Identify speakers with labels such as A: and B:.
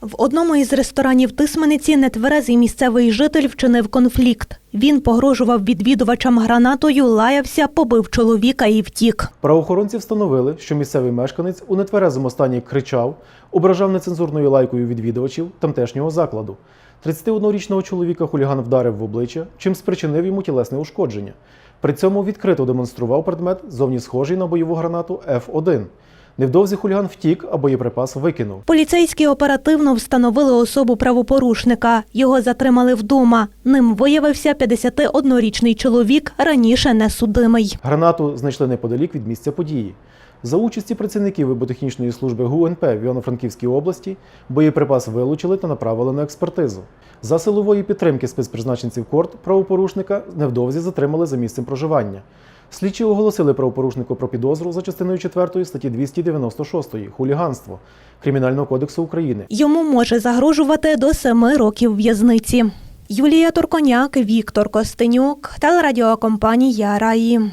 A: В одному із ресторанів Тисмениці нетверезий місцевий житель вчинив конфлікт. Він погрожував відвідувачам гранатою, лаявся, побив чоловіка і втік.
B: Правоохоронці встановили, що місцевий мешканець у нетверезому стані кричав, ображав нецензурною лайкою відвідувачів тамтешнього закладу. 31-річного чоловіка хуліган вдарив в обличчя, чим спричинив йому тілесне ушкодження. При цьому відкрито демонстрував предмет, зовні схожий на бойову гранату F1. Невдовзі хуліган втік, а боєприпас викинув.
A: Поліцейські оперативно встановили особу правопорушника. Його затримали вдома. Ним виявився 51-річний чоловік, раніше несудимий.
B: Гранату знайшли неподалік від місця події. За участі працівників виботехнічної служби ГУНП в Івано-Франківській області боєприпас вилучили та направили на експертизу. За силової підтримки спецпризначенців корт правопорушника невдовзі затримали за місцем проживання. Слідчі оголосили правопорушнику про підозру за частиною 4 статті 296 хуліганство Кримінального кодексу України.
A: Йому може загрожувати до семи років в'язниці. Юлія Турконяк, Віктор Костенюк, телерадіокомпанія Раї.